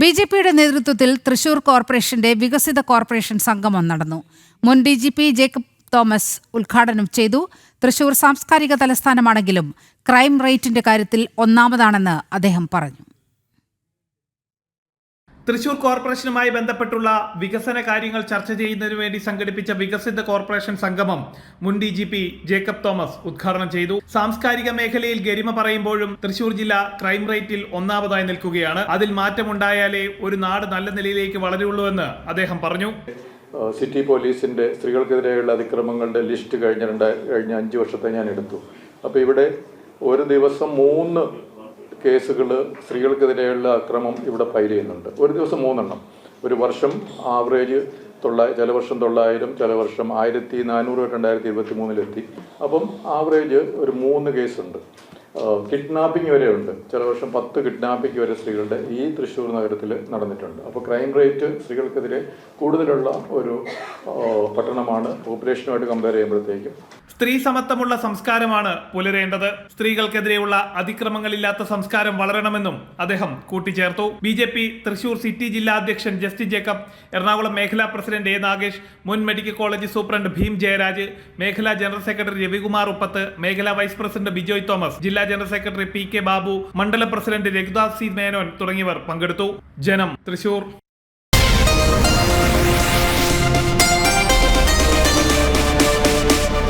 B J പിയുടെ നേതൃത്വത്തിൽ തൃശൂർ കോർപ്പറേഷന്റെ വികസിത കോർപ്പറേഷൻ സംഗമം നടന്നു. മുൻ D G P Jacob Thomas ഉദ്ഘാടനം ചെയ്തു. തൃശൂർ സാംസ്കാരിക തലസ്ഥാനമാണെങ്കിലും ക്രൈം റേറ്റിന്റെ കാര്യത്തിൽ ഒന്നാമതാണെന്ന് അദ്ദേഹം പറഞ്ഞു. തൃശൂർ കോർപ്പറേഷനുമായി ബന്ധപ്പെട്ടുള്ള വികസന കാര്യങ്ങൾ ചർച്ച ചെയ്യുന്നതിന് വേണ്ടി സംഘടിപ്പിച്ച വികസിത കോർപ്പറേഷൻ സംഗമം മുൻ D G P Jacob Thomas ഉദ്ഘാടനം ചെയ്തു. സാംസ്കാരിക മേഖലയിൽ ഗരിമ പറയുമ്പോഴും തൃശൂർ ജില്ല ക്രൈം റേറ്റിൽ ഒന്നാമതായി നിൽക്കുകയാണ്. അതിൽ മാറ്റമുണ്ടായാലേ ഒരു നാട് നല്ല നിലയിലേക്ക് വളരുള്ളൂ എന്ന് അദ്ദേഹം പറഞ്ഞു. സിറ്റി പോലീസിന്റെ സ്ത്രീകൾക്കെതിരെയുള്ള അതിക്രമങ്ങളുടെ ലിസ്റ്റ് കഴിഞ്ഞ രണ്ട് കഴിഞ്ഞ അഞ്ച് വർഷത്തെ ഞാൻ എടുത്തു. അപ്പോൾ ഇവിടെ ഒരു ദിവസം മൂന്ന് കേസുകൾ സ്ത്രീകൾക്കെതിരെയുള്ള അക്രമം ഇവിടെ ഫയൽ ചെയ്യുന്നുണ്ട്. ഒരു ദിവസം മൂന്നെണ്ണം. ഒരു വർഷം ആവറേജ് തൊള്ളായി ചില വർഷം തൊള്ളായിരം ചില വർഷം ആയിരത്തി നാനൂറ് രണ്ടായിരത്തി ഇരുപത്തി മൂന്നിലെത്തി അപ്പം ആവറേജ് ഒരു മൂന്ന് കേസുണ്ട്. കിഡ്നാപ്പിംഗ് വരെ ഉണ്ട്. ചില വർഷം പത്ത് കിഡ്നാപ്പിംഗ് വരെ സ്ത്രീകളുടെ ഈ തൃശ്ശൂർ നഗരത്തിൽ നടന്നിട്ടുണ്ട്. അപ്പോൾ ക്രൈം റേറ്റ് സ്ത്രീകൾക്കെതിരെ കൂടുതലുള്ള ഒരു പട്ടണമാണ്. പോപ്പുലേഷനുമായിട്ട് കമ്പയർ ചെയ്യുമ്പോഴത്തേക്കും സ്ത്രീ സമത്വമുള്ള സംസ്കാരമാണ് പുലരേണ്ടത്. സ്ത്രീകൾക്കെതിരെയുള്ള അതിക്രമങ്ങളില്ലാത്ത സംസ്കാരം വളരണമെന്നും അദ്ദേഹം കൂട്ടിച്ചേർത്തു. B J P Thrissur city ജില്ലാ അധ്യക്ഷൻ ജസ്റ്റിൻ ജേക്കബ് എറണാകുളം മേഖലാ പ്രസിഡന്റ് എ നാഗേഷ് മുൻ medical college superintendent Bhim Jayaraj മേഖലാ ജനറൽ സെക്രട്ടറി രവികുമാർ ഉപ്പത്ത് മേഖലാ വൈസ് പ്രസിഡന്റ് ബിജോയ് തോമസ് ജില്ലാ general secretary P K Babu മണ്ഡലം പ്രസിഡന്റ് രഘുദാസ് സി മേനോൻ തുടങ്ങിയവർ പങ്കെടുത്തു. ജനം തൃശൂർ.